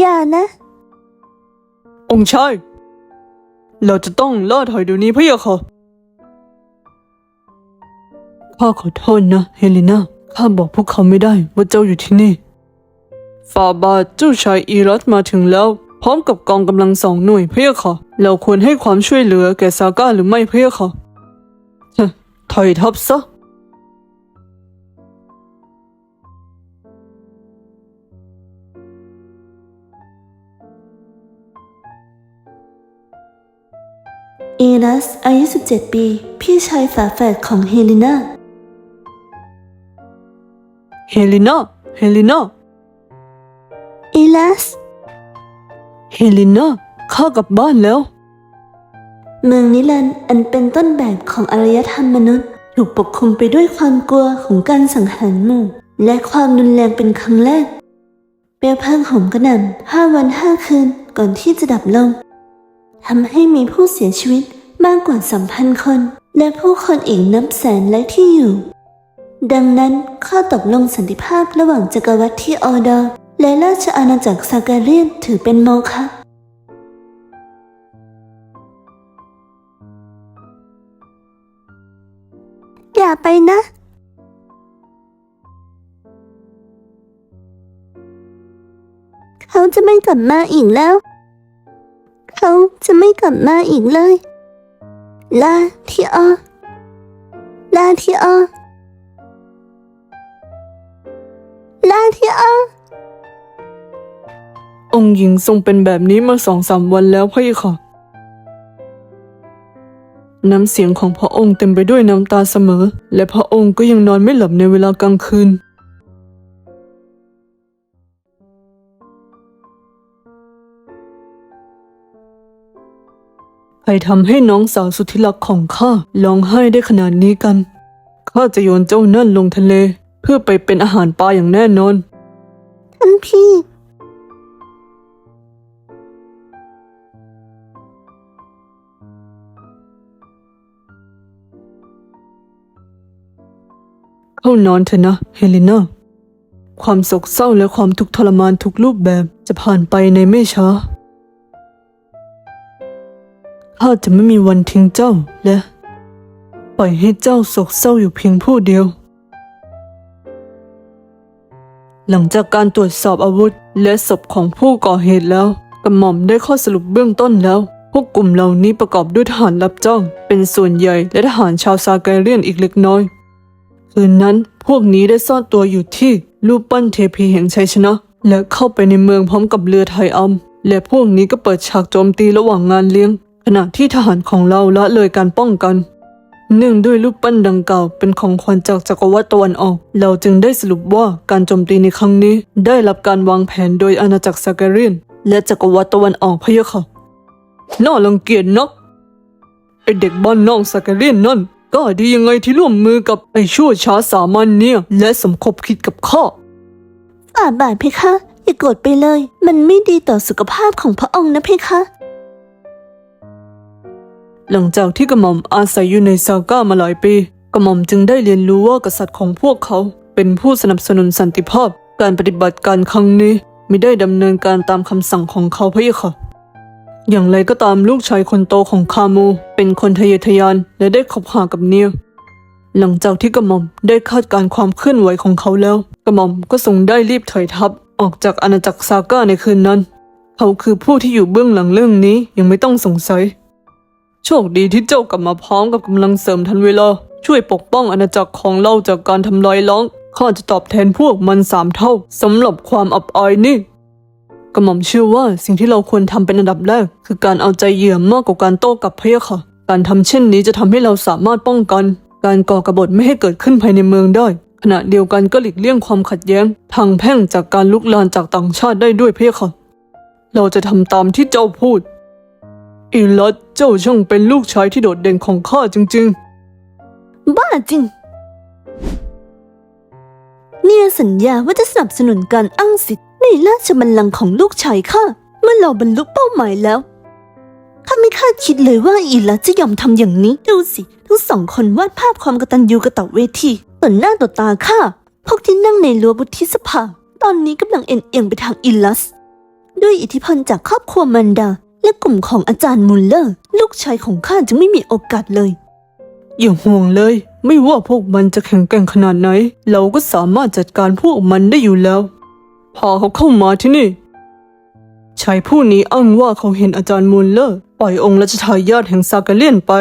อย่านะ องค์ชาย เราจะต้องล่าถอยเดี๋ยวนี้พะยะค่ะ ข้าขอโทษนะ เฮเลนาข้าบอกพวกเขาไม่ได้ว่าเจ้าอยู่ที่นี่ ฟาบาทเจ้าชายอีรัสมาถึงแล้ว พร้อมกับกองกำลังสองหน่วยพะยะค่ะ เราควรให้ความช่วยเหลือแก่ซาก้าหรือไม่พะยะค่ะฮะถอยทับซะ อีรัสอายุ 17 ปี พี่ชายฝาแฝดของเฮเลนาเฮเลนาเฮเลนาอีรัสเฮเลนาข้ากลับบ้านแล้ว เมืองนิลันดร์อันเป็นต้นแบบของอารยธรรมมนุษย์ ถูกปกคลุมไปด้วยความกลัวของการสังหารหมู่ และความรุนแรงเป็นครั้งแรกเปลวเพลิงโหมกระหน่ำห้าวันห้าคืนก่อนที่จะดับลง ทำให้มีผู้เสียชีวิตมากกว่าสามพันคน และผู้คนอีกนับแสนและที่อยู่ ดังนั้นข้อตกลงสันติภาพระหว่างจักรวรรดิที่ออดอร์และราชอาณาจักรซาการเรียนถือเป็นโมฆะอย่าไปนะ เขาจะไม่กลับมาอีกแล้ว เขาจะไม่กลับมาอีกเลย ลาที่ออลาที่ออลาที่ออองค์หญิงทรงเป็นแบบนี้มาสองสามวันแล้วพะยะค่ะ น้ำเสียงของพระองค์เต็มไปด้วยน้ำตาเสมอ และพระองค์ก็ยังนอนไม่หลับในเวลากลางคืน ใครทำให้น้องสาวสุดที่รักของข้าร้องไห้ได้ขนาดนี้กัน ข้าจะโยนเจ้านั่นลงทะเล เพื่อไปเป็นอาหารปลาอย่างแน่นอน ท่านพี่ เข้านอนเถอะนะเฮเลนาความโศกเศร้าและความทุกข์ทรมานทุกรูปแบบจะผ่านไปในไม่ช้า ข้าจะไม่มีวันทิ้งเจ้าและปล่อยให้เจ้าโศกเศร้าอยู่เพียงผู้เดียว หลังจากการตรวจสอบอาวุธและศพของผู้ก่อเหตุแล้วกระหม่อมได้ข้อสรุปเบื้องต้นแล้ว พวกกลุ่มเหล่านี้ประกอบด้วยทหารรับจ้างเป็นส่วนใหญ่และทหารชาวซาแกเรียนอีกเล็กน้อย คืนนั้นพวกนี้ได้ซ่อนตัวอยู่ที่รูปปั้นเทพีแห่งชัยชนะ และเข้าไปในเมืองพร้อมกับเรือไทยอัมและพวกนี้ก็เปิดฉากโจมตีระหว่างงานเลี้ยง ขณะที่ทหารของเราละเลยการป้องกันเนื่องด้วยรูปปั้นดังกล่าวเป็นของขวัญจากจักรวรรดิตะวันออก เราจึงได้สรุปว่าการโจมตีในครั้งนี้ได้รับการวางแผนโดยอาณาจักรซากรเรียน และจักรวรรดิตะวันออกพะยะค่ะน่ารังเกียจนักไอเด็กบ้านนอกสกเรียนนั่นก็ดียังไงที่ร่วมมือกับไอชั่วช้าสามัญเนี่ย และสมคบคิดกับข้าฝ่าบาทเพคะ อย่าโกรธไปเลย มันไม่ดีต่อสุขภาพของพระองค์นะเพคะ หลังจากที่กระหม่อมอาศัยอยู่ในซาก้ามาหลายปีกระหม่อมจึงได้เรียนรู้ว่ากษัตริย์ของพวกเขา เป็นผู้สนับสนุนสันติภาพ การปฏิบัติการครั้งนี้ไม่ได้ดำเนินการตามคำสั่งของเขาพะยะค่ะ อย่างไรก็ตามลูกชายคนโตของคาโมเป็นคนทะเยอทะยานและได้คบหากับเนียหลังจากที่กระหม่อมได้คาดการณ์ความเคลื่อนไหวของเขาแล้ว กระหม่อมก็ทรงได้รีบถอยทัพออกจากอาณาจักรซาก้าในคืนนั้น เขาคือผู้ที่อยู่เบื้องหลังเรื่องนี้ยังไม่ต้องสงสัย โชคดีที่เจ้ากลับมาพร้อมกับกำลังเสริมทันเวลา ช่วยปกป้องอาณาจักรของเราจากการทำลายล้างข้าจะตอบแทนพวกมันสามเท่าสำหรับความอับอายนี่กระหม่อมเชื่อว่าสิ่งที่เราควรทำเป็นอันดับแรก คือการเอาใจเหยื่อมากกว่าการโต้กลับพะยะค่ะ การทำเช่นนี้จะทำให้เราสามารถป้องกัน การก่อกบฏไม่ให้เกิดขึ้นภายในเมืองได้ ขณะเดียวกันก็หลีกเลี่ยงความขัดแย้ง ทางแพ่งจากการลุกลานจากต่างชาติได้ด้วยเพะยค่ะ เราจะทำตามที่เจ้าพูดอีลัด เจ้าช่างเป็นลูกชายที่โดดเด่นของข้าจริงๆบ้าจริง เนี่ยสัญญาว่าจะสนับสนุนการอ้างสิทธิ์ในราชบัลลังก์ของลูกชายข้าเมื่อเราบรรลุเป้าหมายแล้วข้าไม่คาดคิดเลยว่าอีลัสจะยอมทำอย่างนี้ ดูสิ ทั้งสองคนวาดภาพความกตัญญูกระต่อเวทีต่อหน้าต่อตาข้าพวกที่นั่งในรั้วบุธิสภา ตอนนี้กำลังเอ็นเอียงไปทางอีลัส ด้วยอิทธิพลจากครอบครัวมันดา และกลุ่มของอาจารย์มุลเลอร์ ลูกชายของข้าจะไม่มีโอกาสเลย อย่าห่วงเลย ไม่ว่าพวกมันจะแข็งแกร่งขนาดไหน เราก็สามารถจัดการพวกมันได้อยู่แล้ว พาเขาเข้ามาที่นี่ ชายผู้นี้อ้างว่าเขาเห็นอาจารย์มูลเลอร์ ปล่อยองค์ราชทายาทแห่งซากาเลียนไป